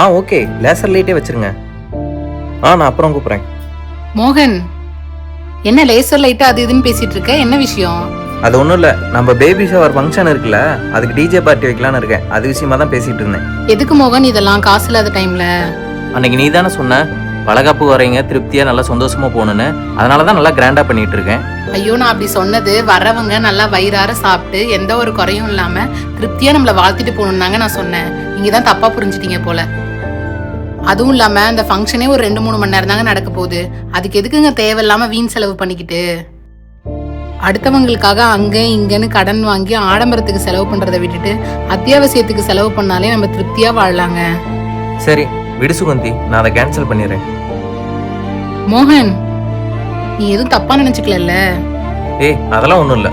ஆ okay. Laser லைட்டே வச்சிருங்க. ஆ நான் அப்புறம் கூப்பிட்றேன். மோகன் என்ன லேசர் லைட்டா அது இதுன்னு பேசிட்டு இருக்க? என்ன விஷயம்? அது ஒன்றும் இல்லை. நம்ம பேபி ஷவர் ஃபங்க்ஷன் இருக்குல்ல அதுக்கு டிஜே பார்ட்டி வைக்கலான்னு இருக்கேன். அது விஷயமா தான் பேசிட்டு இருந்தேன். எதுக்கு மோகன் இதெல்லாம்? காசு இல்லாத டைம்ல அன்னைக்கு நீ தானே சொன்ன வளகாப்பு வரீங்க திருப்தியாக நல்லா சந்தோஷமா போகணுன்னு அதனால தான் நல்லா கிராண்டாக பண்ணிட்டு இருக்கேன். ஐயோ நான் அப்படி சொன்னது. வர்றவங்க நல்லா வயிறார சாப்பிட்டு எந்த ஒரு குறையும் இல்லாம திருப்தியா நம்மள வாழ்த்திட்டு போகணும்னாங்க நான் சொன்னேன். நீங்க தான் தப்பா புரிஞ்சுட்டீங்க போல. அதுவும் இல்லாம அந்த ஃபங்க்ஷனே ஒரு ரெண்டு மூணு மணி நேரம் தாங்க நடக்க போகுது. அதுக்கு எதுக்குங்க தேவையில்லாம வீண் செலவு பண்ணிக்கிட்டு? அடுத்தவங்களுக்காக அங்க இங்கன்னு கடன் வாங்கி ஆடம்பரத்துக்கு செலவு பண்றதை விட்டுட்டு அத்தியாவசியத்துக்கு செலவு பண்ணாலே நம்ம திருப்தியா வாழலாங்க. சரி விடு சுகந்தி. நான் அதை கேன்சல் பண்ணிடுறேன். மோகன் நீ எதுவும் தப்பா நினைச்சுக்கலல்ல? ஏய் அதெல்லாம் ஒன்றும் இல்லை.